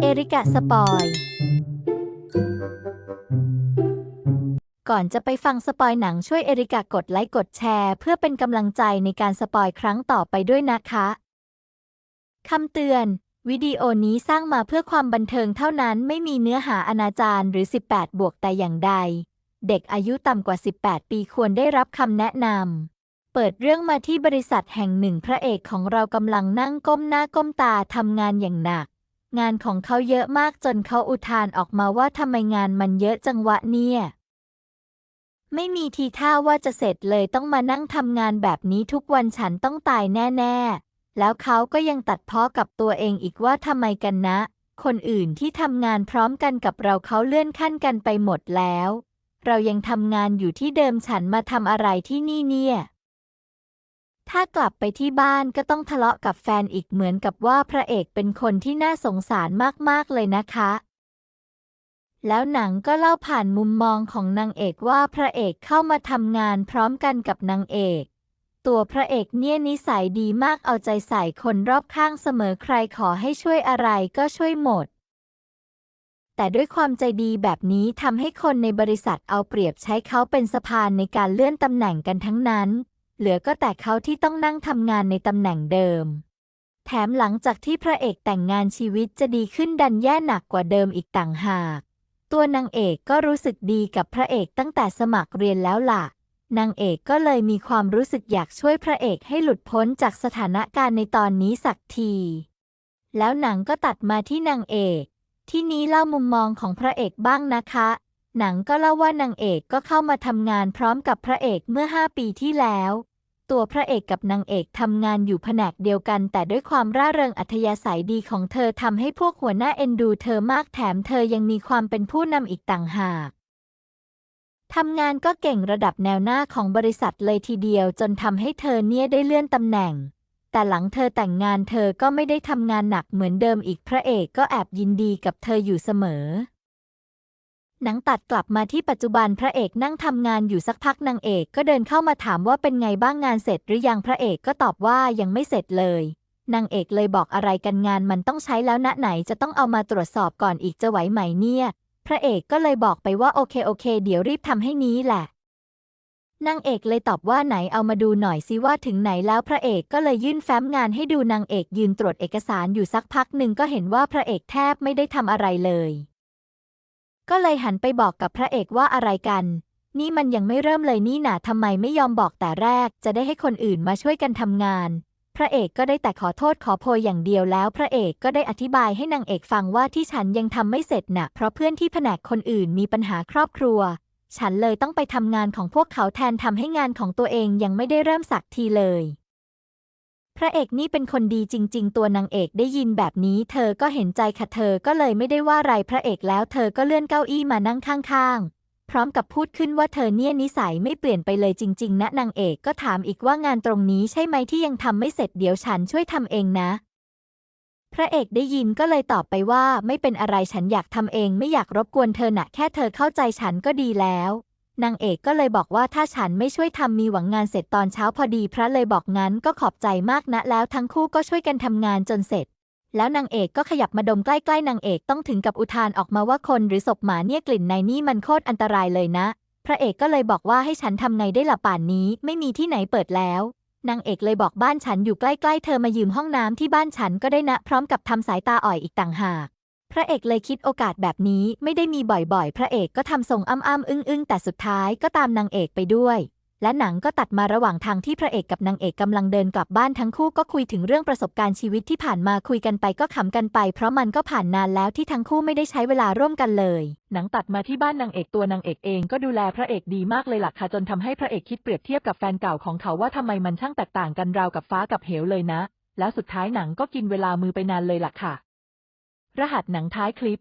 เอริกะสปอย ก่อนจะไปฟังสปอยหนังช่วยเอริกะกดไลค์กดแชร์ เพื่อเป็นกำลังใจในการสปอยครั้งต่อไปด้วยนะคะคำเตือน วิดีโอนี้สร้างมาเพื่อความบันเทิงเท่านั้นไม่มีเนื้อหาอนาจารหรือ 18 บวกแต่อย่างใด เด็กอายุต่ำกว่า 18 ปีควรได้รับคำแนะนำเปิดเรื่องมาที่บริษัทแห่งหนึ่งพระเอกของเรากำลังนั่งก้มหน้าก้มตาทำงานอย่างหนัก งานของเขาเยอะมากจนเขาอุทานออกมาว่าทำไมงานมันเยอะจังวะเนี่ย ไม่มีทีท่าว่าจะเสร็จเลยต้องมานั่งทำงานแบบนี้ทุกวันฉันต้องตายแน่ๆ แล้วเขาก็ยังตัดเพ้อกับตัวเองอีกว่าทำไมกันนะ คนอื่นที่ทำงานพร้อมกันกับเราเขาเลื่อนขั้นกันไปหมดแล้ว เรายังทำงานอยู่ที่เดิมฉันมาทำอะไรที่นี่เนี่ย ถ้ากลับไปที่บ้านก็ต้องทะเลาะกับแฟนอีกเหมือนกับว่าพระเอกเป็นคนที่น่าสงสารมากๆเลยนะคะ แล้วหนังก็เล่าผ่านมุมมองของนางเอกว่าพระเอกเข้ามาทำงานพร้อมกันกับนางเอก ตัวพระเอกเนี่ยนิสัยดีมากเอาใจใส่คนรอบข้างเสมอใครขอให้ช่วยอะไรก็ช่วยหมด แต่ด้วยความใจดีแบบนี้ทำให้คนในบริษัทเอาเปรียบใช้เขาเป็นสะพานในการเลื่อนตำแหน่งกันทั้งนั้น เหลือก็แต่เขาที่ต้องนั่งทำงานในตำแหน่งเดิม แถมหลังจากที่พระเอกแต่งงานชีวิตจะดีขึ้นดันแย่หนักกว่าเดิมอีกต่างหาก ตัวนางเอกก็รู้สึกดีกับพระเอกตั้งแต่สมัครเรียนแล้วล่ะ นางเอกก็เลยมีความรู้สึกอยากช่วยพระเอกให้หลุดพ้นจากสถานการณ์ในตอนนี้สักที แล้วหนังก็ตัดมาที่นางเอก ที่นี้เล่ามุมมองของพระเอกบ้างนะคะหนังก็เล่าว่านางเอกก็เข้ามาทำงานพร้อมกับพระเอกเมื่อ 5 ปีที่แล้ว ตัวพระเอกกับนางเอกทำงานอยู่แผนกเดียวกัน แต่ด้วยความร่าเริงอัธยาศัยดีของเธอทำให้พวกหัวหน้าเอ็นดูเธอมากแถมเธอยังมีความเป็นผู้นำอีกต่างหากทำงานก็เก่งระดับแนวหน้าของบริษัทเลยทีเดียวจนทำให้เธอเนี่ยได้เลื่อนตำแหน่ง แต่หลังเธอแต่งงานเธอก็ไม่ได้ทำงานหนักเหมือนเดิมอีกพระเอกก็แอบยินดีกับเธออยู่เสมอ หนังตัดกลับมาที่ปัจจุบันพระเอกนั่งทำงานอยู่สักพักนางเอกก็เดินเข้ามาถามว่าเป็นไงบ้างงานเสร็จหรือยังพระเอกก็ตอบว่ายังไม่เสร็จเลยนางเอกเลยบอกอะไรกันงานมันต้องใช้แล้วนะไหนจะต้องเอามาตรวจสอบก่อนอีกจะไหวไหมเนี่ย พระเอกก็เลยบอกไปว่าโอเคโอเค เดี๋ยวรีบทำให้นี้แหละนางเอกเลยตอบว่าไหนเอามาดูหน่อยสิว่าถึงไหนแล้วพระเอกก็เลยยื่นแฟ้มงานให้ดูนางเอกยืนตรวจเอกสารอยู่สักพักหนึ่งก็เห็นว่าพระเอกแทบไม่ได้ทำอะไรเลย ก็เลยหันไปบอกกับพระเอกว่าอะไรกัน นี่มันยังไม่เริ่มเลยนี่หนาทำไมไม่ยอมบอกแต่แรก จะได้ให้คนอื่นมาช่วยกันทำงาน พระเอกก็ได้แต่ขอโทษขอโพยอย่างเดียวแล้ว พระเอกก็ได้อธิบายให้นางเอกฟังว่าที่ฉันยังทำไม่เสร็จน่ะเพราะเพื่อนที่แผนกคนอื่นมีปัญหาครอบครัว ฉันเลยต้องไปทำงานของพวกเขาแทนทำให้งานของตัวเองยังไม่ได้เริ่มสักทีเลย ระเอกนี่เป็นคนดีจริง ๆ ตัวนางเอกได้ยินแบบนี้ เธอก็เห็นใจค่ะเธอก็เลยไม่ได้ว่าไรพระเอกแล้วเธอก็เลื่อนเก้าอี้มานั่งข้างๆพร้อมกับพูดขึ้นว่าเธอเนี่ยนิสัยไม่เปลี่ยนไปเลยจริง ๆ นะนางเอกก็ถามอีกว่างานตรงนี้ใช่ไหมที่ยังทำไม่เสร็จเดี๋ยวฉันช่วยทำเองนะ พระเอกได้ยินก็เลยตอบไปว่าไม่เป็นอะไรฉันอยากทำเองไม่อยากรบกวนเธอหนะแค่เธอเข้าใจฉันก็ดีแล้ว นางเอกก็เลยบอกว่าถ้าฉันไม่ช่วยทำมีหวังงานเสร็จตอนเช้าพอดี พระเลยบอกงั้นก็ขอบใจมากนะแล้วทั้งคู่ก็ช่วยกันทำงานจนเสร็จ แล้วนางเอกก็ขยับมาดมใกล้ๆนางเอกต้องถึงกับอุทานออกมาว่าคนหรือศพหมาเนี่ยกลิ่นในนี่มันโคตรอันตรายเลยนะ พระเอกก็เลยบอกว่าให้ฉันทำไงได้ละป่านนี้ ไม่มีที่ไหนเปิดแล้วนางเอกเลยบอกบ้านฉันอยู่ใกล้ๆ เธอมายืมห้องน้ำที่บ้านฉันก็ได้นะ พร้อมกับทำสายตาอ่อยอีกต่างหาก พระเอกเลยคิดโอกาสแบบนี้ไม่ได้มีบ่อยๆ พระเอกก็ทำทรงอ้ำๆอึ้งๆ แต่สุดท้ายก็ตามนางเอกไปด้วย และหนังก็ตัดมาระหว่างทางที่พระเอกกับนางเอกกำลังเดินกลับบ้านทั้งคู่ก็คุยถึงเรื่องประสบการณ์ชีวิตที่ผ่านมาคุยกันไปก็ขำกันไป เพราะมันก็ผ่านนานแล้วที่ทั้งคู่ไม่ได้ใช้เวลาร่วมกันเลย หนังตัดมาที่บ้านนางเอกตัวนางเอกเองก็ดูแลพระเอกดีมากเลยหล่ะค่ะจนทำให้พระเอกคิดเปรียบเทียบกับแฟนเก่าของเขาว่าทำไมมันช่างแตกต่างกันราวกับฟ้ากับเหวเลยนะ แล้วสุดท้ายหนังก็กินเวลามือไปนานเลยหล่ะค่ะ รหัสหนังท้ายคลิป